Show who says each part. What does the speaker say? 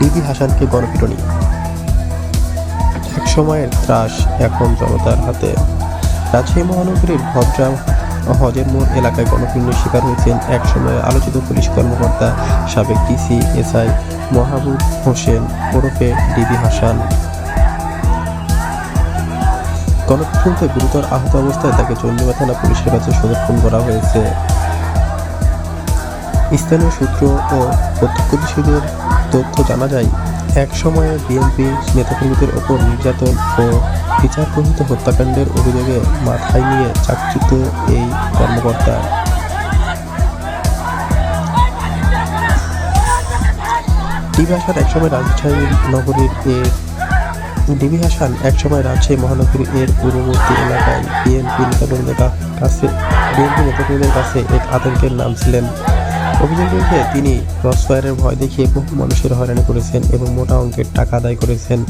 Speaker 1: DB হাসানকে গণপিটনি। এক সময়ের ত্রাস এখন জনতার হাতে। রাজশাহী মহানগরীর ভদ্রা হজের মোড় এলাকায় গণপিটুনির শিকার হয়েছেন এক সময় আলোচিত পুলিশ কর্মকর্তা সাবেক ডিসি, এসআই মাহবুব হোসেন ওরফে ডিবি হাসান। গণপিটুনিতে গুরুতর আহত অবস্থায় তাকে চন্ডিমা থানা পুলিশের কাছে সমর্পণ করা হয়েছে। স্থানীয় সূত্র ও প্রত্যক্ষদর্শীদের তথ্য জানা যায়, এক সময়ে বিএনপি নেতাকর্মীদের ওপর নির্যাতন ও বিচারপ্রহিত হত্যাকাণ্ডের অভিযোগে মাথায় নিয়ে চাকরিত এই কর্মকর্তা। ডিবি হাসান একসময় রাজশাহী নগরীর এর ডিবি হাসান একসময় রাজশাহী মহানগরী এর পূর্ববর্তী এলাকায় বিএনপি নেতাকর্মীদের কাছে বিএনপি নেতাকর্মীদের কাছে এক আতঙ্কের নাম ছিলেন। অভিযোগ রয়েছে, তিনি ক্রসফায়ারের ভয় দেখিয়ে বহু মানুষের হয়রানি করেছেন এবং মোটা অঙ্কের টাকা আদায় করেছেন।